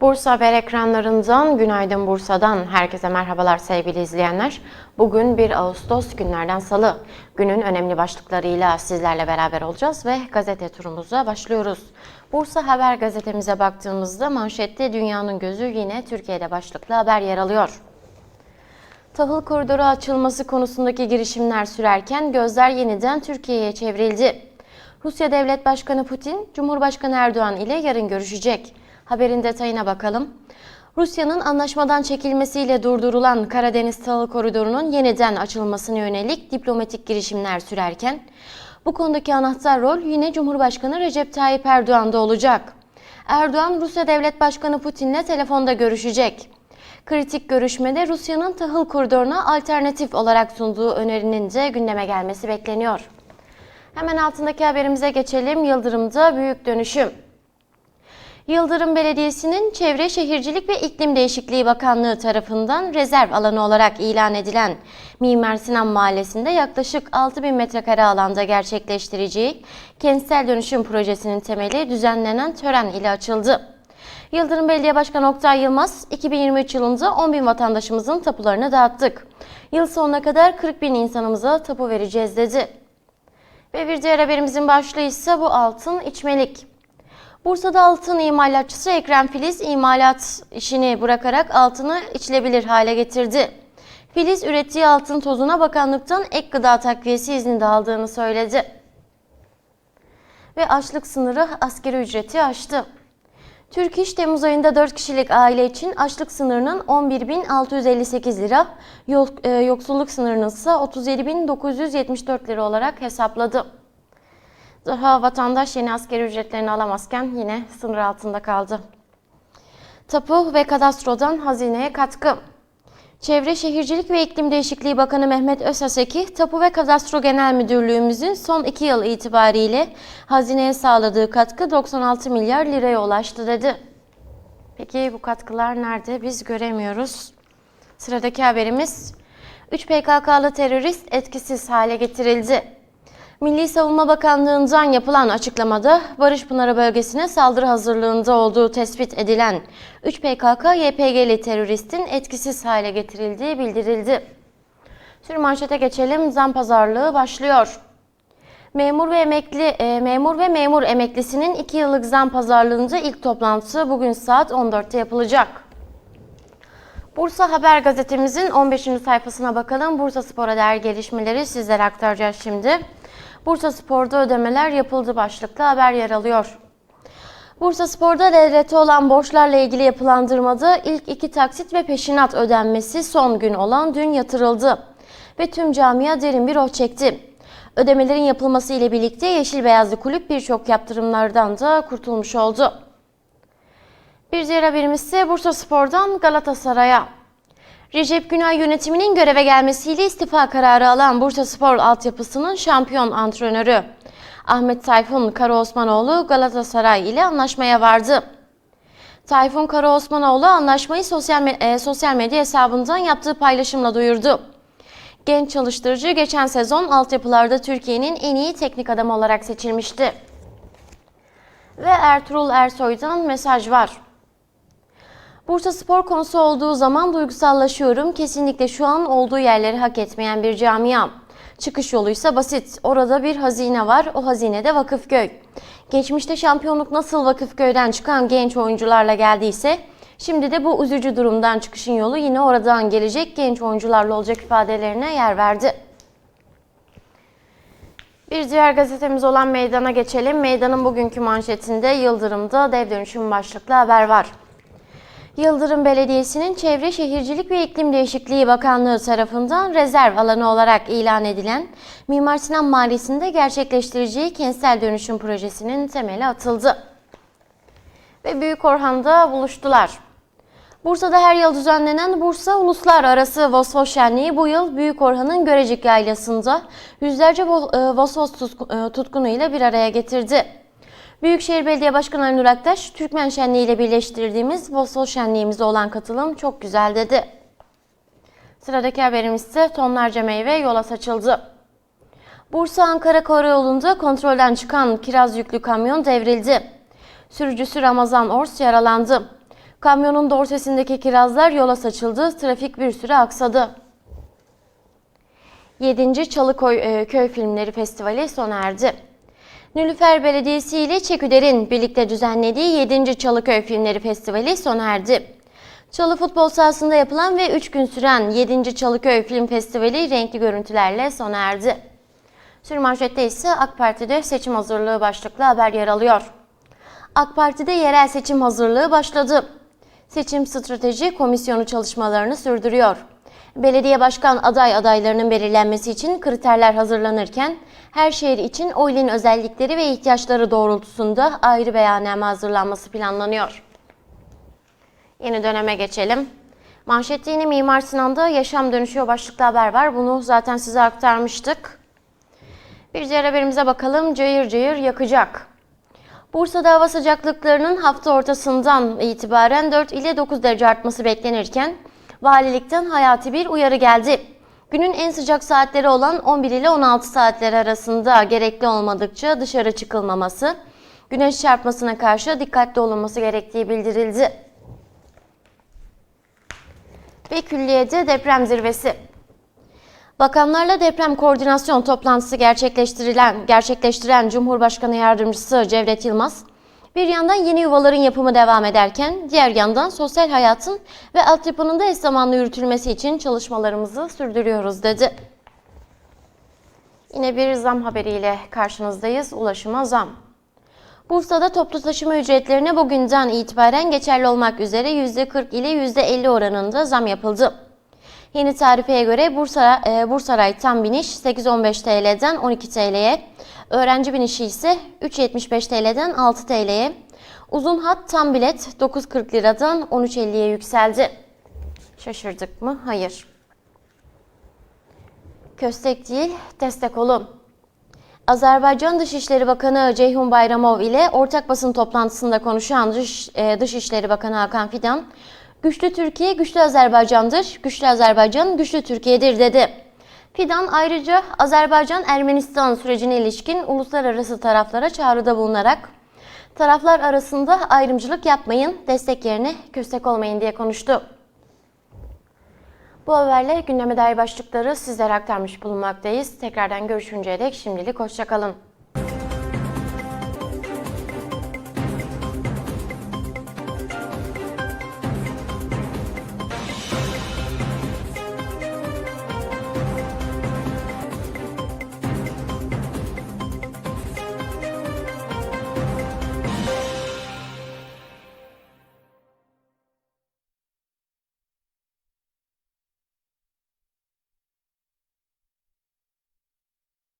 Bursa Haber ekranlarından Günaydın Bursa'dan herkese merhabalar sevgili izleyenler. Bugün 1 Ağustos günlerden salı. Günün önemli başlıklarıyla sizlerle beraber olacağız ve gazete turumuza başlıyoruz. Bursa Haber gazetemize baktığımızda manşette dünyanın gözü yine Türkiye'de başlıklı haber yer alıyor. Tahıl koridoru açılması konusundaki girişimler sürerken gözler yeniden Türkiye'ye çevrildi. Rusya Devlet Başkanı Putin, Cumhurbaşkanı Erdoğan ile yarın görüşecek. Haberin detayına bakalım. Rusya'nın anlaşmadan çekilmesiyle durdurulan Karadeniz Tahıl Koridoru'nun yeniden açılmasına yönelik diplomatik girişimler sürerken, bu konudaki anahtar rol yine Cumhurbaşkanı Recep Tayyip Erdoğan'da olacak. Erdoğan, Rusya Devlet Başkanı Putin'le telefonda görüşecek. Kritik görüşmede Rusya'nın tahıl koridoruna alternatif olarak sunduğu önerinin de gündeme gelmesi bekleniyor. Hemen altındaki haberimize geçelim. Yıldırım'da büyük dönüşüm. Yıldırım Belediyesi'nin Çevre Şehircilik ve İklim Değişikliği Bakanlığı tarafından rezerv alanı olarak ilan edilen Mimar Sinan Mahallesi'nde yaklaşık 6000 metrekare alanda gerçekleştireceği kentsel dönüşüm projesinin temeli düzenlenen tören ile açıldı. Yıldırım Belediye Başkanı Oktay Yılmaz, 2023 yılında 10 bin vatandaşımızın tapularını dağıttık. Yıl sonuna kadar 40 bin insanımıza tapu vereceğiz dedi. Ve bir diğer haberimizin başlığı ise bu altın içmelik. Bursa'da altın imalatçısı Ekrem Filiz imalat işini bırakarak altını içilebilir hale getirdi. Filiz ürettiği altın tozuna bakanlıktan ek gıda takviyesi izni de aldığını söyledi. Ve açlık sınırı askeri ücreti aştı. Türk İş Temmuz ayında 4 kişilik aile için açlık sınırının 11.658 lira, e, yoksulluk sınırının ise 37.974 lira olarak hesapladı. Daha vatandaş yeni askeri ücretlerini alamazken yine sınır altında kaldı. Tapu ve kadastrodan hazineye katkı. Çevre Şehircilik ve İklim Değişikliği Bakanı Mehmet Özaseki, Tapu ve Kadastro Genel Müdürlüğümüzün son iki yıl itibariyle hazineye sağladığı katkı 96 milyar liraya ulaştı dedi. Peki bu katkılar nerede? Biz göremiyoruz. Sıradaki haberimiz 3 PKK'lı terörist etkisiz hale getirildi. Milli Savunma Bakanlığı'ndan yapılan açıklamada Barış Pınarı bölgesine saldırı hazırlığında olduğu tespit edilen 3 PKK-YPG'li teröristin etkisiz hale getirildiği bildirildi. Sür manşete geçelim. Zam pazarlığı başlıyor. Memur ve emekli e, memur ve memur emeklisinin 2 yıllık zam pazarlığında ilk toplantısı bugün saat 14'te yapılacak. Bursa Haber gazetemizin 15. sayfasına bakalım. Bursa Spor'a dair gelişmeleri sizlere aktaracağız şimdi. Bursa Spor'da ödemeler yapıldı başlıklı haber yer alıyor. Bursa Spor'da devlete olan borçlarla ilgili yapılandırmada ilk iki taksit ve peşinat ödenmesi son gün olan dün yatırıldı. Ve tüm camia derin bir oh çekti. Ödemelerin yapılması ile birlikte Yeşil Beyazlı Kulüp birçok yaptırımlardan da kurtulmuş oldu. Bir diğer haberimiz ise Bursa Spor'dan Galatasaray'a. Recep Günay yönetiminin göreve gelmesiyle istifa kararı alan Bursa Spor altyapısının şampiyon antrenörü Ahmet Tayfun Karaosmanoğlu Galatasaray ile anlaşmaya vardı. Tayfun Karaosmanoğlu anlaşmayı sosyal, me- e, sosyal medya hesabından yaptığı paylaşımla duyurdu. Genç çalıştırıcı geçen sezon altyapılarda Türkiye'nin en iyi teknik adamı olarak seçilmişti. Ve Ertuğrul Ersoy'dan mesaj var. Bursa spor konusu olduğu zaman duygusallaşıyorum. Kesinlikle şu an olduğu yerleri hak etmeyen bir camia. Çıkış yoluysa basit. Orada bir hazine var. O hazine de Vakıfköy. Geçmişte şampiyonluk nasıl Vakıfköy'den çıkan genç oyuncularla geldiyse şimdi de bu üzücü durumdan çıkışın yolu yine oradan gelecek genç oyuncularla olacak ifadelerine yer verdi. Bir diğer gazetemiz olan Meydan'a geçelim. Meydan'ın bugünkü manşetinde Yıldırım'da dev dönüşüm başlıklı haber var. Yıldırım Belediyesi'nin Çevre Şehircilik ve İklim Değişikliği Bakanlığı tarafından rezerv alanı olarak ilan edilen Mimar Sinan Mahallesi'nde gerçekleştireceği kentsel dönüşüm projesinin temeli atıldı. Ve Büyük Orhan'da buluştular. Bursa'da her yıl düzenlenen Bursa Uluslararası Vosvos Şenliği bu yıl Büyük Orhan'ın Görecik Yaylası'nda yüzlerce e, Vosvos e, tutkunuyla bir araya getirdi. Büyükşehir Belediye Başkanı Ali Nur Aktaş, Türkmen Şenliği ile birleştirdiğimiz Vosvos Şenliğimize olan katılım çok güzel dedi. Sıradaki haberimiz ise tonlarca meyve yola saçıldı. Bursa-Ankara Karayolu'nda kontrolden çıkan kiraz yüklü kamyon devrildi. Sürücüsü Ramazan Ors yaralandı. Kamyonun dorsesindeki kirazlar yola saçıldı, trafik bir süre aksadı. 7. Çalıkoy e, Köy Filmleri Festivali sona erdi. Nilüfer Belediyesi ile Çeküder'in birlikte düzenlediği 7. Çalıköy Filmleri Festivali sona erdi. Çalı futbol sahasında yapılan ve 3 gün süren 7. Çalıköy Film Festivali renkli görüntülerle sona erdi. Sürmanşette ise AK Parti'de seçim hazırlığı başlıklı haber yer alıyor. AK Parti'de yerel seçim hazırlığı başladı. Seçim Strateji Komisyonu çalışmalarını sürdürüyor. Belediye başkan aday adaylarının belirlenmesi için kriterler hazırlanırken her şehir için o ilin özellikleri ve ihtiyaçları doğrultusunda ayrı beyanname hazırlanması planlanıyor. Yeni döneme geçelim. Manşette yine Mimar Sinan'da yaşam dönüşüyor başlıklı haber var. Bunu zaten size aktarmıştık. Bir diğer haberimize bakalım. Cayır cayır yakacak. Bursa'da hava sıcaklıklarının hafta ortasından itibaren 4 ile 9 derece artması beklenirken valilikten hayati bir uyarı geldi. Günün en sıcak saatleri olan 11 ile 16 saatler arasında gerekli olmadıkça dışarı çıkılmaması, güneş çarpmasına karşı dikkatli olunması gerektiği bildirildi. Ve külliyede deprem zirvesi. Bakanlarla deprem koordinasyon toplantısı gerçekleştirilen gerçekleştiren Cumhurbaşkanı Yardımcısı Cevdet Yılmaz, bir yandan yeni yuvaların yapımı devam ederken diğer yandan sosyal hayatın ve altyapının da eş zamanlı yürütülmesi için çalışmalarımızı sürdürüyoruz dedi. Yine bir zam haberiyle karşınızdayız. Ulaşıma zam. Bursa'da toplu taşıma ücretlerine bugünden itibaren geçerli olmak üzere %40 ile %50 oranında zam yapıldı. Yeni tarifeye göre Bursa, e, Bursaray tam biniş 8.15 TL'den 12 TL'ye, öğrenci binişi ise 3.75 TL'den 6 TL'ye, uzun hat tam bilet 9.40 liradan 13.50'ye yükseldi. Şaşırdık mı? Hayır. Köstek değil, destek olun. Azerbaycan Dışişleri Bakanı Ceyhun Bayramov ile ortak basın toplantısında konuşan Dış, e, Dışişleri Bakanı Hakan Fidan, Güçlü Türkiye, güçlü Azerbaycan'dır. Güçlü Azerbaycan, güçlü Türkiye'dir dedi. Fidan ayrıca Azerbaycan-Ermenistan sürecine ilişkin uluslararası taraflara çağrıda bulunarak taraflar arasında ayrımcılık yapmayın, destek yerine köstek olmayın diye konuştu. Bu haberle gündeme dair başlıkları sizlere aktarmış bulunmaktayız. Tekrardan görüşünceye dek şimdilik hoşçakalın.